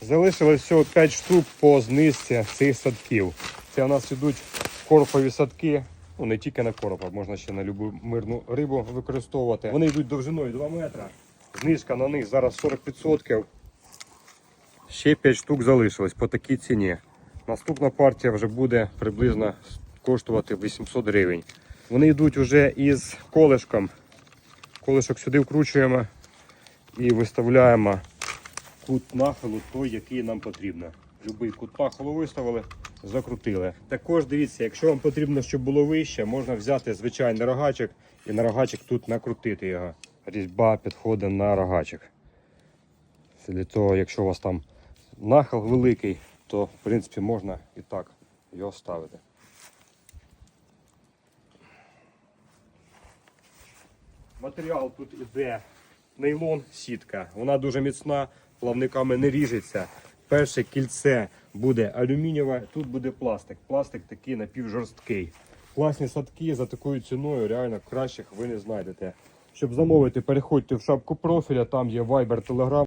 Залишилось всього 5 штук по знизці цих садків. Це у нас ідуть корпові садки. Ну, не тільки на коропа, можна ще на любу мирну рибу використовувати. Вони йдуть довжиною 2 метра. Знижка на них зараз 40%. Ще 5 штук залишилось по такій ціні. Наступна партія вже буде приблизно коштувати 800 гривень. Вони йдуть вже із колешком. Колешок сюди вкручуємо і виставляємо кут нахилу той, який нам потрібно. Любий кут нахилу виставили, закрутили. Також дивіться, якщо вам потрібно, щоб було вище, можна взяти звичайний рогачик і на рогачик тут накрутити його. Різьба підходить на рогачик. Для того, якщо у вас там нахил великий, то в принципі можна і так його ставити. Матеріал тут іде нейлон сітка. Вона дуже міцна, плавниками не ріжеться. Перше кільце буде алюмінієве, тут буде пластик. Пластик такий напівжорсткий. Класні садки за такою ціною, реально кращих ви не знайдете. Щоб замовити, переходьте в шапку профіля, там є Viber, Telegram.